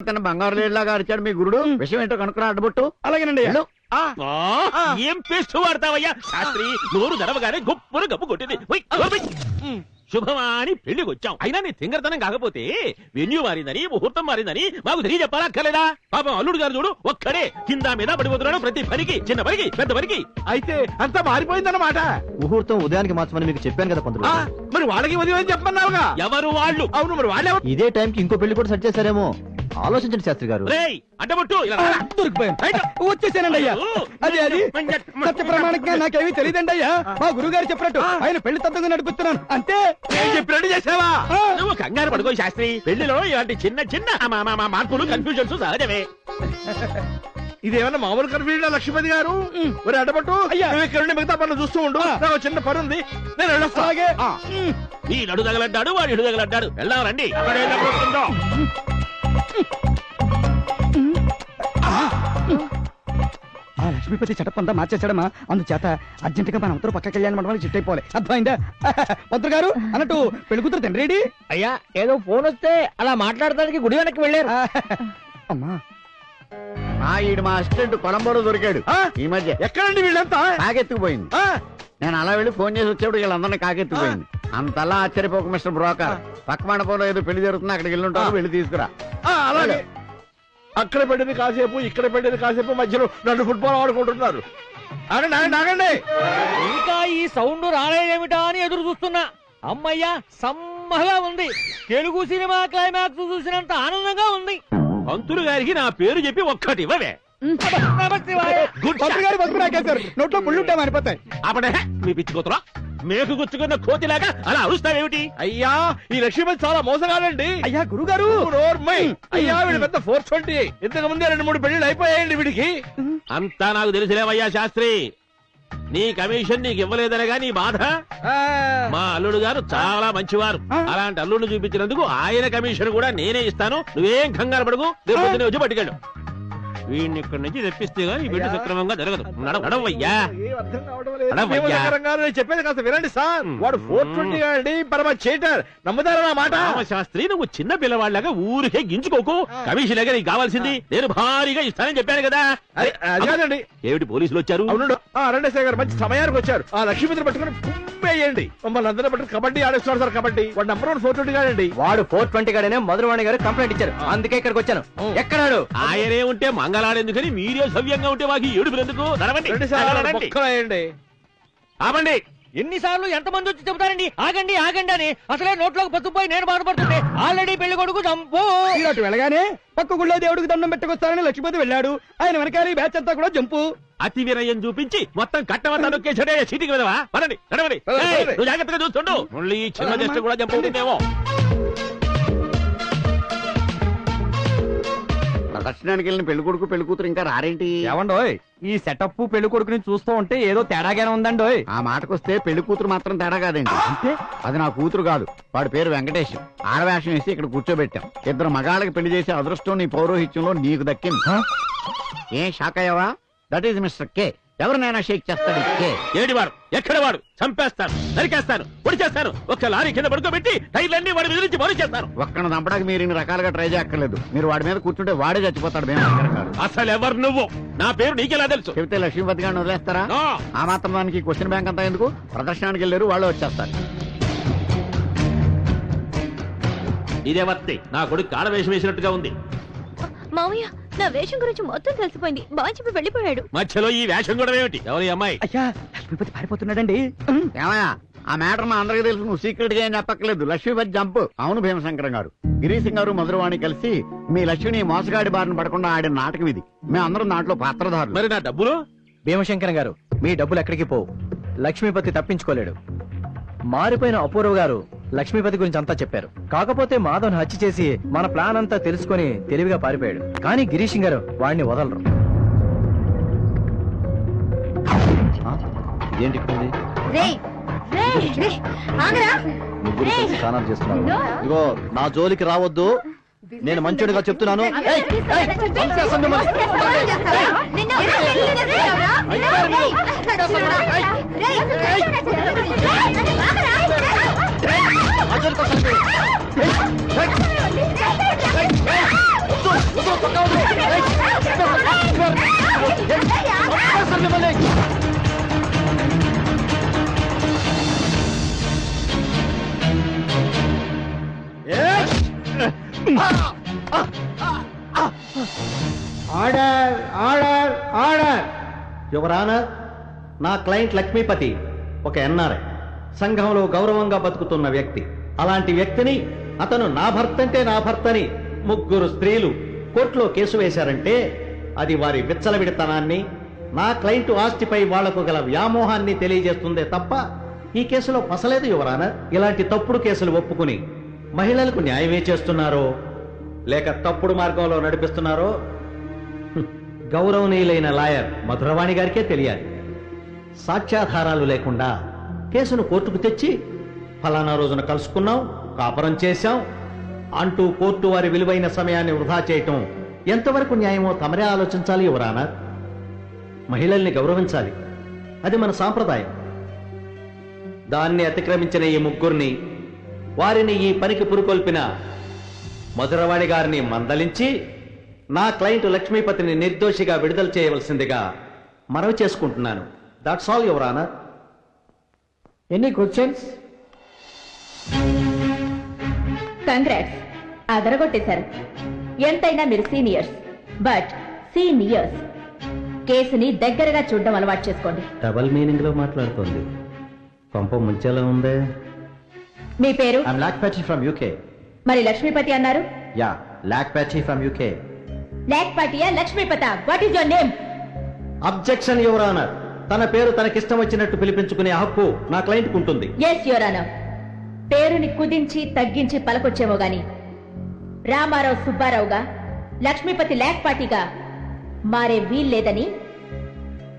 తన బంగారు లేడిలాగా అరిచాడు మీ గురుడు. విషయం ఏంటో కనుక్కురా అడ్డబొట్టు. అలాగేనండి. ఆ, ఏం పేస్ట్ వాడతావయ్యా? శాస్త్రి నోరు తెరవగానే గొప్పను గప్పు కొట్టింది. ఉయ్, ఉయ్. ఉమ్, శుభమా అని పెళ్ళికి వచ్చాం. అయినా నీ తింగరతనం కాకపోతే వెన్యూ మారిందని ముహూర్తం మారిందని మాకు తెలియ చెప్పాలక్కర్లేదా పాపం అల్లుడు గారు చూడు ఒక్కడే కింద మీద పడిపోతున్నాడు ప్రతి పనికి చిన్న పనికి పెద్ద పనికి. అయితే అంతా మారిపోయిందన్నమాట. ముహూర్తం ఉదయానికి మార్చమని మీకు చెప్పాను కదా పంతులు ఆ. మరి వాళ్ళకి ఉదయం అని చెప్పమన్నావుగా? ఎవరు వాళ్ళు? అవును మరి వాళ్ళే ఇదే టైంకి ఇంకో పెళ్ళి కూడా సెట్ చేశారేమో ఆలోచించండి శాస్త్రి గారు. రేయ్ అడ్డబొట్టు ఇలా. రా. దొరికిపోయాను. రైట్. వచ్చేసానండి అయ్యా. అది అది. మంజ- సత్య ప్రమాణంగా నాకేమీ తెలియదండి అయ్యా. మా గురువు గారు చెప్పినట్టు ఆయన పెళ్ళి తత్వంగా నడిపిస్తున్నాను. అంతే. చెప్పినట్టు చేసావా? నువ్వు కంగారు పడుకో శాస్త్రి. పెళ్ళిలో ఇలాంటి చిన్న చిన్న మా- మా- మా మార్పులు కన్ఫ్యూజన్స్ సహజమే. ఇదేమన్నా మామూలు కన్ఫ్యూజన్ లక్ష్మీపతి గారు? మరి అడ్డపట్టు నువ్వు ఇక్కడ ఉండి మిగతా పనులు చూస్తూ ఉండు. నాకు ఒక చిన్న పని ఉంది నేను వెళ్ళొస్తా. అలాగే. ఈ నడు తగలడ్డాడు వాడు ఇడు తగలడ్డాడు. వెళ్దాం రండి. అక్కడే తగ్గుతుందో. ఆ లక్ష్మీపతి చటప్ అంతా మార్చేసాడమ్మా అందుచేత అర్జెంట్గా మన ఉత్తర పక్క కళ్యాణ మండపానికి చిట్ అయిపోవాలి. అర్థమైందా? పంతులు గారు అన్నట్టు పెళ్ళి కూతురు తండ్రి రెడీ అయ్యా ఏదో ఫోన్ వస్తే అలా మాట్లాడడానికి గుడి వెనక్కి వెళ్ళారు. అమ్మా. ఆ ఈడు మా అసిస్టెంట్ కొలంబోలో దొరికాడు. ఆ? ఈ మధ్య ఎక్కడండి వీళ్ళంతా? కాకెత్తుకుపోయింది. నేను అలా వెళ్ళి ఫోన్ చేసి వచ్చేప్పుడు వీళ్ళందరినీ కాకెత్తుకుపోయింది. అంతలా ఆశ్చర్యపోక మిస్టర్ బ్రోకర్. పక్క మండపంలో ఏదో పెళ్ళి జరుగుతుంది అక్కడికి వెళ్ళి ఉంటారు వెళ్ళి తీసుకురా. ఆ, అలాగే. అక్కడ పెట్టింది కాసేపు ఇక్కడ పెట్టింది కాసేపు మధ్యలో నన్ను ఫుట్బాల్ ఆడుకుంటున్నారు. ఆగండి ఆగండి ఆగండి. ఇంకా ఈ సౌండ్ రాలేదేమిటా అని ఎదురు చూస్తున్నా. అమ్మయ్యా సమ్మగా ఉంది. తెలుగు సినిమా క్లైమాక్స్ చూసినంత ఆనందంగా ఉంది. పంతులు గారికి నా పేరు చెప్పి ఒక్కటి ఇవ్వవే. నమస్తివాయ. గుడ్ పంతులు గారు నోట్లో ముళ్ళు ఉంటాయి మారిపోతాయి. అప్పుడే మీ పిచ్చి కూతురా. మేకు గుచ్చుకున్న కోతిలాగా అలా అరుస్తావేమిటి? అయ్యా ఈ లక్ష్మీపతి చాలా మోసగాడండి. అయ్యా గురుగారు! అయ్యా వీడు పెద్ద ఫోర్ ట్వంటీ. ఇంతకు ముందే రెండు మూడు పెళ్ళిళ్ళు అయిపోయాయండి వీడికి. అంతా నాకు తెలిసిలేవయ్యా శాస్త్రి. నీ కమిషన్ నీకు ఇవ్వలేదనగా నీ బాధ? మా అల్లుడు గారు చాలా మంచివారు. అలాంటి అల్లుడిని చూపించినందుకు ఆయన కమిషన్ కూడా నేనే ఇస్తాను. నువ్వేం కంగారు పడుకు. రేపు వచ్చి పట్టుకెళ్ళు. వీడిని ఇక్కడి నుంచి తెప్పిస్తే గానీ ఈ బిడ్డ సక్రమంగా జరగదు. నడవయ్యా అడవయ్యా. నేను చెప్పేది కాస్త వినండి సార్. వాడు ఫోర్ ట్వంటీ అండి పరమ చేటర్. నమ్ముతారా నా మాట? రామశాస్త్రి నువ్వు చిన్న పిల్లవాళ్ళగా ఊరికే గించుకోకు కమిషన్ నీకు కావాల్సింది నేను భారీగా ఇస్తానని చెప్పాను కదా. అది అది కాదండి. ఏమిటి పోలీసులు వచ్చారు? అవును ఆ రండేశ్వర గారు మంచి సమయానికి వచ్చారు. ఆ లక్ష్మీపతిని పట్టుకుని పుమ్మేయండి మమ్మల్ని అందరూ పట్టుకుని కబడ్డీ ఆడేస్తున్నారు సార్ కబడ్డీ. వాడు నంబర్ వన్ ఫోర్ ట్వంటీ కాదండి వాడు ఫోర్ ట్వంటీ గాడనే మధురవాణి గారు కంప్లైంట్ ఇచ్చారు. అందుకే ఇక్కడికి వచ్చాను. ఎక్కడాడు? ఆయనే ఉంటే మంగళాడెందుకని మీరే సవ్యంగా ఉంటే మాకు ఏడుపులు ఎందుకు? నడవండి ఆపండి. ఎన్నిసార్లు ఎంతమంది వచ్చి చెబుతారండి? ఆగండి ఆగండి అని. అసలే నోట్లోకి పట్టుకుపోయి నేను బాధపడుతుంటే ఆల్రెడీ పెళ్ళి కొడుకు చంపు. అటు వెళ్ళగానే పక్క గుళ్ళో దేవుడికి దండం పెట్టుకొస్తారని లక్ష్మీపతి వెళ్ళాడు. ఆయన వెనకాల బ్యాచ్ అంతా కూడా జంపు. అతి వినయం చూపించి మొత్తం కట్టమంతా నొక్కేసాడే చీటికి విధవా పదండి నడవండి. నువ్వు జాగ్రత్తగా చూస్తుండు. మళ్ళీ చిన్న జస్ట్ కూడా చంపుతుందేమో ప్రదర్శనానికి వెళ్ళిన పెళ్ళి కొడుకు పెళ్ళి కూతురు ఇంకా రారేంటి? ఏమండోయ్ ఈ సెటప్ పెళ్ళి కొడుకుని చూస్తూ ఉంటే ఏదో తేడాగానే ఉందండోయ్. ఆ మాటకొస్తే పెళ్ళి కూతురు మాత్రం తేడా కాదండి అది నా కూతురు కాదు వాడి పేరు వెంకటేష్. ఆడవేషం వేసి ఇక్కడ కూర్చోబెట్టాం. ఇద్దరు మగాళ్ళకి పెళ్ళి చేసే అదృష్టం నీ పౌరోహిత్యంలో నీకు దక్కింది. ఏం షాక్ అయ్యావా? That is mister K. ఎవరినైనా షేక్ చేస్తాడు? ఏడివాడు ఎక్కడ వాడు? చంపేస్తాను నరికేస్తాను పొడి చేస్తాను ఒక లారీ కింద పడుకోబెట్టి టైర్లన్నీ వాడి విదిరించి మరు చేస్తాను ఒక్కడిని చంపడానికి మీరు ఇన్ని రకాలుగా ట్రై చేయక్కర్లేదు. మీరు వాడి మీద కూర్చుంటే వాడే చచ్చిపోతాడు మేము దగ్గర కాదు. అసలు ఎవరు నువ్వు? నా పేరు నీకెలా తెలుసు? చెబితే లక్ష్మీపతి గారిని వదిలేస్తారా? నో. ఆ మాత్రం దానికి క్వశ్చన్ బ్యాంక్ అంతా ఎందుకు? ప్రదర్శనానికి వెళ్ళారు వాళ్ళు వచ్చేస్తారు. ఇదే వర్తి నా కొడుకు ఆడవేషం వేసినట్టుగా ఉంది. మామయ్య నా వేషం గురించి మొత్తం తెలిసిపోయింది. బాగా చెప్పి వెళ్ళిపోయాడు. మధ్యలో ఈ వేషం కూడా ఏమిటి? ఎవరి అమ్మాయి? అయ్యా లక్ష్మీపతి పారిపోతున్నాడండి. ఏమయ్యా ఆ మ్యాటర్ మా అందరికీ తెలుసు నువ్వు సీక్రెట్గా ఏం చెప్పక్కర్లేదు. లక్ష్మీపతి జంప్. అవును భీమశంకరం గారు. గిరీశం గారు మధురవాణి కలిసి మీ లక్ష్మిని మోసగాడి బారిన పడకుండా ఆడిన నాటకం ఇది. మేము అందరం దాంట్లో పాత్రధారులు. మరి నా డబ్బులు? భీమశంకరం గారు మీ డబ్బులు ఎక్కడికి పోవు? లక్ష్మీపతి తప్పించుకోలేడు. మారిపోయిన అపూర్వ గారు లక్ష్మీపతి గురించి అంతా చెప్పారు కాకపోతే మాధవ్ని హత్య చేసి మన ప్లాన్ అంతా తెలుసుకొని తెలివిగా పారిపోయాడు కానీ గిరీష్ గారు వాడిని వదలరు చేస్తున్నారు ఇగో నా జోలికి రావద్దు నేను మంచోడిగా చెప్తున్నాను ఏయ్, ఏయ్, చంపేస్తాను మిమ్మల్ని. నా జోలికి వస్తాను. ఏయ్, ఏయ్, వద్దు. ఆర్డర్ సంఘంలో గౌరవంగా బతుకుతున్న వ్యక్తి. అలాంటి వ్యక్తిని అతను నా భర్త అంటే నా భర్తని ముగ్గురు స్త్రీలు కోర్టులో కేసు వేశారంటే అది వారి విచ్చలవిడితనాన్ని నా క్లయింట్ ఆస్తిపై వాళ్ళకు గల వ్యామోహాన్ని తెలియజేస్తుందే తప్ప ఈ కేసులో పసలేదు యువరాన. ఇలాంటి తప్పుడు కేసులు ఒప్పుకుని మహిళలకు న్యాయమే చేస్తున్నారో లేక తప్పుడు మార్గంలో నడిపిస్తున్నారో? గౌరవనీయులైన లాయర్ మధురవాణి గారికే తెలియాలి. సాక్ష్యాధారాలు లేకుండా కేసును కోర్టుకు తెచ్చి ఫలానా రోజున కలుసుకున్నాం కాపురం చేశాం. అంటూ కోర్టు వారి విలువైన సమయాన్ని వృధా చేయటం ఎంతవరకు న్యాయమో తమరే ఆలోచించాలి యువరానా మహిళల్ని గౌరవించాలి. అది మన సాంప్రదాయం. దాన్ని అతిక్రమించిన ఈ ముగ్గురిని వారిని ఈ పనికి పురుకొల్పిన మధురవాణి గారిని మందలించి నా క్లయింట్ లక్ష్మీపతిని నిర్దోషిగా విడుదల చేయవలసిందిగా మనవి చేసుకుంటున్నాను. దాట్స్ ఆల్ యువర్ ఎన్ని క్వశ్చన్స్? కంగ్రాట్స్ అదరగొట్టేశారు. ఎంతైనా మీరు సీనియర్స్ బట్ సీనియర్స్ కేసుని దగ్గరగా చూడడం అలవాటు చేసుకోండి. డబల్ మీనింగ్లో మాట్లాడుతోంది. పంప ముంచేలా ఉందే? మీ పేరు? I'm Lock Patchy from UK మరి లక్ష్మీపతి అన్నారు? Yeah Lock Patchy from UK black పార్టీయా Lakshmipathi? What is your name objection your honour తన పేరు తనకిష్టం వచ్చినట్టు పిలిపించుకునే హక్కు నా క్లయింట్ ఉంటుంది ఎస్ పేరుని కుదించి తగ్గించి పలకొచ్చేమో గాని రామారావు సుబ్బారావుగా లక్ష్మీపతి లేక్ పార్టీగా మారే వీల్లేదని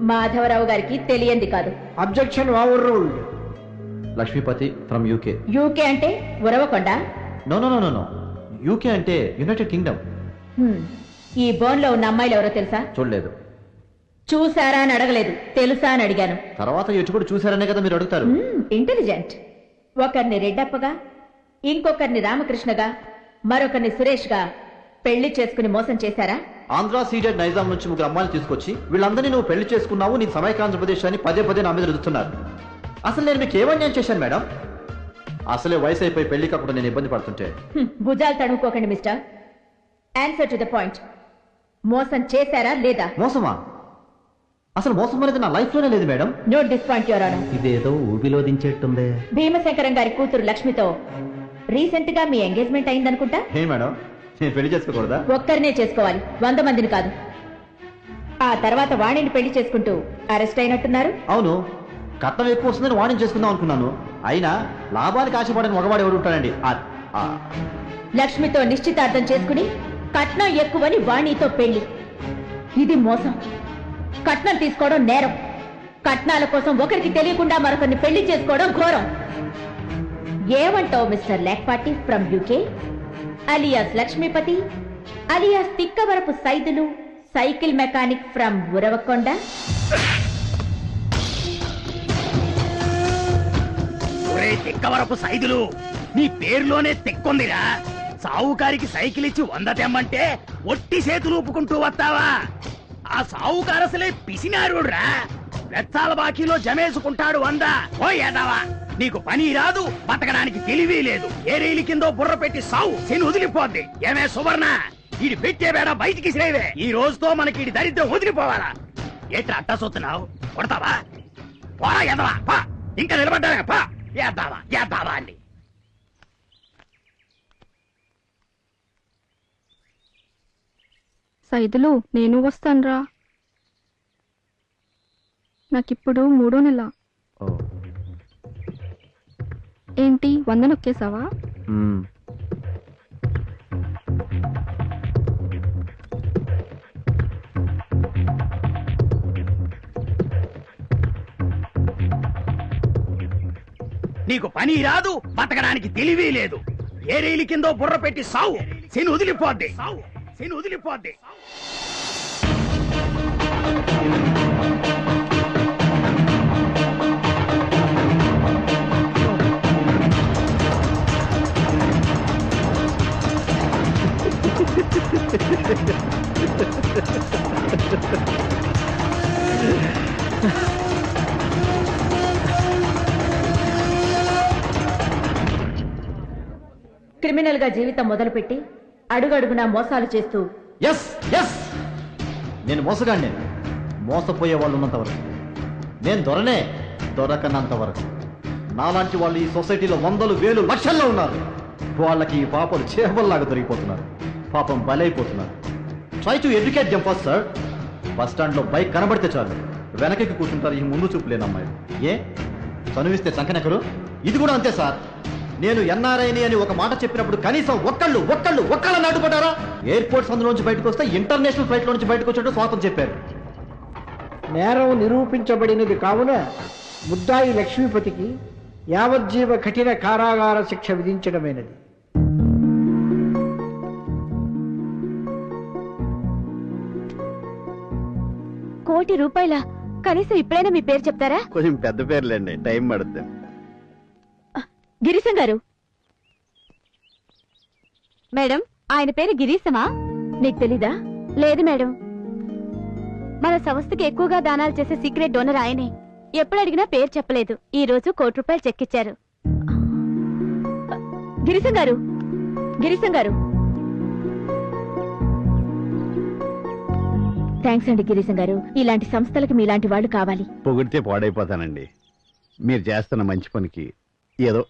మాధవరావు గారికి తెలియంది కాదు. Objection overruled Lakshmipathi from UK UK అంటే Uravakonda? No no no no UK అంటే యునైటెడ్ కింగ్డమ్ హ్మ్. ఈ బోన్లో ఉన్న అమ్మాయిలు ఎవరో తెలుసా? చూడలేదు. చూసారా అని అడగలేదు. తెలుసా అని అడిగాను. తర్వాత చూసారనే కదా మీరు అడుగుతారు. ఇంటెలిజెంట్. ఒకరిని రెడ్డప్పగా ఇంకొకరిని రామకృష్ణగా మరొకరిని సురేష్గా పెళ్ళి చేసుకుని మోసం చేశారా? ఆంధ్ర సీడెడ్ నైజాం నుంచి ముగ్గురు అమ్మాయిలు తీసుకొచ్చి వీళ్ళందరినీ నువ్వు పెళ్ళి చేసుకున్నావు నీ సమైకాంధ్రప్రదేశ్ అని పదే పదే నా మీద రుదుతున్నారు అసలు నేను మీకు ఏమన్యాయం చేశాను మేడం? అసలే వయసు అయిపోయి పెళ్ళి కాకుండా నేను ఇబ్బంది పడుతుంటే. భుజాలు తడుముకోకండి mister. Answer to the point మోసం చేశారా లేదా? మోసమా? అసలు మోసం అనేది నా లైఫ్లోనే లేదు madam. Note this point your honour ఇదేదో ఊబిలో దించేట్టుందే. భీమశంకరం గారి కూతురు లక్ష్మితో రీసెంట్గా మీ ఎంగేజ్మెంట్ అయిందనుకుంటా? ఏ మేడం. నేను పెళ్ళి చేసుకోకూడదా? ఒక్కరినే చేసుకోవాలి. వంద మందిని కాదు. ఆ తర్వాత వాణిని పెళ్ళి చేసుకుంటూ అరెస్ట్ అయినట్టున్నారు. అవును. కట్నం ఎక్కువ వస్తుందని వాణిజ్యం చేసుకుందాం అనుకున్నాను. అయినా లాభానికి ఆశపడని మగవాడు ఎవడు ఉంటాడండి? ఆ- ఆ. లక్ష్మితో నిశ్చితార్థం చేసుకుని కట్నం ఎక్కువని వాణితో పెళ్ళి. ఇది మోసం. కట్నం తీసుకోవడం నేరం. కట్నాల కోసం ఒకరికి తెలియకుండా మరొకరిని పెళ్ళి చేసుకోవడం ఘోరం. ఏమంటావు mister Lakepatty from UK? Alias Lakshmipathi alias Tikkavarapu Saidulu cycle mechanic from Uravakonda? Tikkavarapu Saidulu నీ పేరులోనే తిక్కుందిరా. సావుకారికి సైకిల్ ఇచ్చి వంద తెమ్మంటే ఒట్టి చేతులు ఊపుకుంటూ వస్తావా? ఆ సావుకారు అసలే పిసినారుడ్రా. వెచ్చాల బాకీలో జమేసుకుంటాడు వంద. ఓ ఏదావా నీకు పని రాదు బతకడానికి తెలివి లేదు. ఏ రైలు కిందో బుర్ర పెట్టి సావు శని వదిలిపోద్ది. ఏమే సువర్ణ ఈడి పెట్టే బేడ బయటికి శ్రేవే ఈ రోజుతో మనకి ఈడి దరిద్రం వదిలిపోవాలా? ఏట్రా అట్టా సొత్తున్నావు? కొడతావా? పోరా ఎదవా పా. ఇంకా నిలబడ్డావే పా. ఏద్దావా ఏద్దావా అండి సైదులు నేను వస్తానురా. నాకిప్పుడు మూడో నెల. ఏంటి వంద నొక్కేసావా. నీకు పని రాదు బతకడానికి తెలివి లేదు. ఏ రైలు కిందో బుర్ర పెట్టి సావు శని వదిలిపోద్ది. సావు శని వదిలిపోద్ది. క్రిమినల్గా జీవితం మొదలుపెట్టి అడుగడుగునా మోసాలు చేస్తూ. ఎస్ ఎస్ నేను మోసగాడిని మోసపోయే వాళ్ళు ఉన్నంత వరకు. నేను దొరనే దొరకనంత వరకు. నాలాంటి వాళ్ళు ఈ సొసైటీలో వందలు వేలు లక్షల్లో ఉన్నారు. వాళ్ళకి ఈ పాపలు చేపల్లాగా దొరికిపోతున్నారు. పాపం బలైపోతున్నారు. Try to educate them first sir bus స్టాండ్లో బైక్ కనబడితే చాలు. వెనకకి కూర్చుంటారు ఈ ముందు చూపు లేని అమ్మాయి ఏ? చనువిస్తే చంకనెక్కరు ఇది కూడా అంతే సార్ నేను ఎన్ఆర్ఐని అని ఒక మాట చెప్పినప్పుడు కనీసం ఒక్కళ్ళు ఒక్కళ్ళు ఒక్కళ్ళని అడ్డుపడ్డారా ఎయిర్పోర్ట్స్ అందులోంచి బయటకు వస్తే ఇంటర్నేషనల్ ఫ్లైట్ నుంచి బయటకు వచ్చేట్టు స్వాతం చెప్పారు. నేరం నిరూపించబడినది కావున ముద్దాయి లక్ష్మీపతికి యావజ్జీవ కఠిన కారాగార శిక్ష విధించడమైనది. కోటి రూపాయల? కనీసం ఇప్పుడైనా మీ పేరు చెప్తారా? కొంచెం పెద్ద పేర్లేండి టైం పడుతుంది గిరీశం గారు. మేడం ఆయన పేరు గిరీశమా? నీకు తెలీదా? లేదు మేడం. మన సంస్థకి ఎక్కువగా దానాలు చేసే సీక్రెట్ డోనర్ ఆయనే. ఎప్పుడు అడిగినా పేరు చెప్పలేదు. ఈ రోజు కోటి రూపాయలు చెక్ ఇచ్చారు. గిరీశం గారు గిరీశం గారు. థ్యాంక్స్ అండి గిరీశం గారు. ఇలాంటి సంస్థలకు మీలాంటి వాళ్ళు కావాలి. పొగిడితే పాడైపోతానండి. మీరు చేస్తున్న మంచి పనికి ఏదో